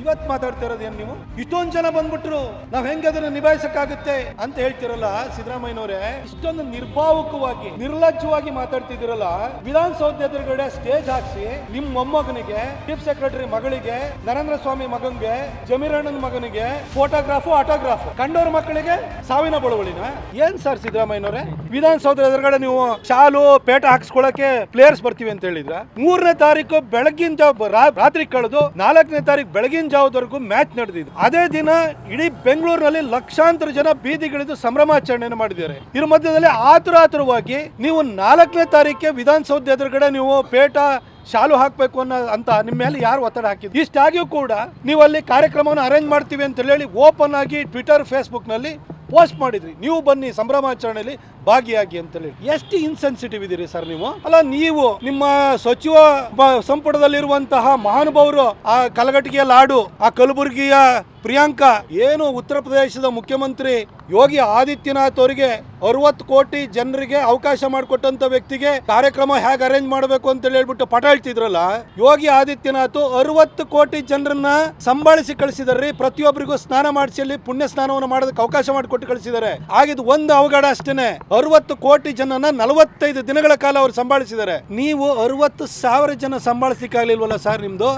ಇವತ್ ಮಾತಾಡ್ತಾ ಏನ್ ನೀವು? ಇಷ್ಟೊಂದು ಜನ ಬಂದ್ಬಿಟ್ರು, ನಾವ್ ಹೆಂಗ್ ಅದನ್ನ ನಿಭಾಯಿಸಕ್ಕಾಗುತ್ತೆ ಅಂತ ಹೇಳ್ತಿರಲ್ಲ ಸಿದ್ದರಾಮಯ್ಯನವರೇ. ಇಷ್ಟೊಂದು ನಿರ್ಭಾವಕವಾಗಿ, ನಿರ್ಲಜ್ಜವಾಗಿ ಮಾತಾಡ್ತಿದಿರಲ್ಲ ವಿಧಾನಸೌಧ ಎದುರುಗಡೆ ಸ್ಟೇಜ್ ಹಾಕ್ಸಿ, ನಿಮ್ ಮೊಮ್ಮಗನಿಗೆ ಚೀಫ್ ಸೆಕ್ರೆಟರಿ ಮಗಳಿಗೆ, ನರೇಂದ್ರ ಸ್ವಾಮಿ ಮಗನ್ಗೆ ಜಮೀರಣ್ಣನ ಮಗನಿಗೆ ಫೋಟೋಗ್ರಾಫು ಆಟೋಗ್ರಾಫ್ ಕಂಡೋರ್ ಮಕ್ಕಳಿಗೆ ಸಾವಿನ ಬಳುವಳಿನ? ಏನ್ ಸರ್ ಸಿದ್ದರಾಮಯ್ಯನವರೇ? ವಿಧಾನಸೌಧ ಎದುರುಗಡೆ ನೀವು ಶಾಲು, ಪೇಟ ಹಾಕ್ಸ್ಕೊಳಕ್ಕೆ ಪ್ಲೇಯರ್ಸ್ ಬರ್ತೀವಿ ಅಂತ ಹೇಳಿದ್ರ? ಮೂರನೇ ತಾರೀಕು ಬೆಳಗಿನ ರಾತ್ರಿ ಕಳೆದು ನಾಲ್ಕನೇ ತಾರೀಕು ಬೆಳಗಿನ ಜಾವದವರೆಗೂ ಮ್ಯಾಚ್ ನಡೆದಿದೆ. ಅದೇ ದಿನ ಇಡೀ ಬೆಂಗಳೂರಿನಲ್ಲಿ ಲಕ್ಷಾಂತರ ಜನ ಬೀದಿಗಿಳಿದು ಸಂಭ್ರಮಾಚರಣೆಯನ್ನು ಮಾಡಿದ್ದಾರೆ. ಇದ್ರ ಮಧ್ಯದಲ್ಲಿ ಆತುರ ಆತುರವಾಗಿ ನೀವು ನಾಲ್ಕನೇ ತಾರೀಕಿಗೆ ವಿಧಾನಸೌಧ ಎದುರುಗಡೆ ನೀವು ಪೇಟ, ಶಾಲು ಹಾಕಬೇಕು ಅನ್ನೋ ಅಂತ ನಿಮ್ಮ ಮೇಲೆ ಯಾರು ಒತ್ತಡ ಹಾಕಿದ್ರು ಇಷ್ಟಾಗಿಯೂ ಕೂಡ ನೀವು ಅಲ್ಲಿ ಕಾರ್ಯಕ್ರಮವನ್ನು ಅರೇಂಜ್ ಮಾಡ್ತೀವಿ ಅಂತ ಹೇಳಿ ಓಪನ್ ಆಗಿ ಟ್ವಿಟರ್ ಫೇಸ್ಬುಕ್ನಲ್ಲಿ ಪೋಸ್ಟ್ ಮಾಡಿದ್ರಿ. ನೀವು ಬನ್ನಿ ಸಂಭ್ರಮಾಚರಣೆಯಲ್ಲಿ ಭಾಗಿಯಾಗಿ ಅಂತ ಹೇಳಿ ಎಷ್ಟು ಇನ್ಸೆನ್ಸಿಟಿವ್ ಇದ್ದೀರಿ ಸರ್ ನೀವು? ಅಲ್ಲ, ನೀವು ನಿಮ್ಮ ಸಚಿವ ಸಂಪುಟದಲ್ಲಿರುವಂತಹ ಮಹಾನುಭಾವರು, ಆ ಕಲಘಟಗಿಯ ಲಾಡು, ಆ ಕಲಬುರಗಿಯ ಪ್ರಿಯಾಂಕಾ, ಏನು ಉತ್ತರ ಪ್ರದೇಶದ ಮುಖ್ಯಮಂತ್ರಿ ಯೋಗಿ ಆದಿತ್ಯನಾಥ್ ಅವರಿಗೆ ಅರವತ್ತು ಕೋಟಿ ಜನರಿಗೆ ಅವಕಾಶ ಮಾಡಿಕೊಟ್ಟಂತ ವ್ಯಕ್ತಿಗೆ ಕಾರ್ಯಕ್ರಮ ಹೇಗೆ ಅರೇಂಜ್ ಮಾಡಬೇಕು ಅಂತ ಹೇಳ್ಬಿಟ್ಟು ಪಟ ಹೇಳ್ತಿದ್ರಲ್ಲ, ಯೋಗಿ ಆದಿತ್ಯನಾಥ್ ಅರವತ್ತು ಕೋಟಿ ಜನರನ್ನ ಸಂಭಾಳಿಸಿ ಕಳಿಸಿದ್ರಿ ಪ್ರತಿಯೊಬ್ಬರಿಗೂ ಸ್ನಾನ ಮಾಡಿಸಿ ಪುಣ್ಯ ಸ್ನಾನವನ್ನು ಮಾಡೋದಕ್ಕೆ ಅವಕಾಶ ಮಾಡಿಕೊಟ್ಟು ಕಳಿಸಿದ್ದಾರೆ. ಆಗಿದ್ದು ಒಂದು ಅವಘಡ ಅಷ್ಟೇನೆ. ಅರವತ್ತು ಕೋಟಿ ಜನನ ನಲವತ್ತೈದು ದಿನಗಳ ಕಾಲ ಅವರು ಸಂಭಾಳಿಸಿದ್ದಾರೆ. ನೀವು ಅರವತ್ತು ಸಾವಿರ ಜನ ಸಂಭಾಳಿಸ್ಲಿಕ್ಕೆ ಆಗ್ಲಿಲ್ವಲ್ಲ ಸರ್ ನಿಮ್ದು?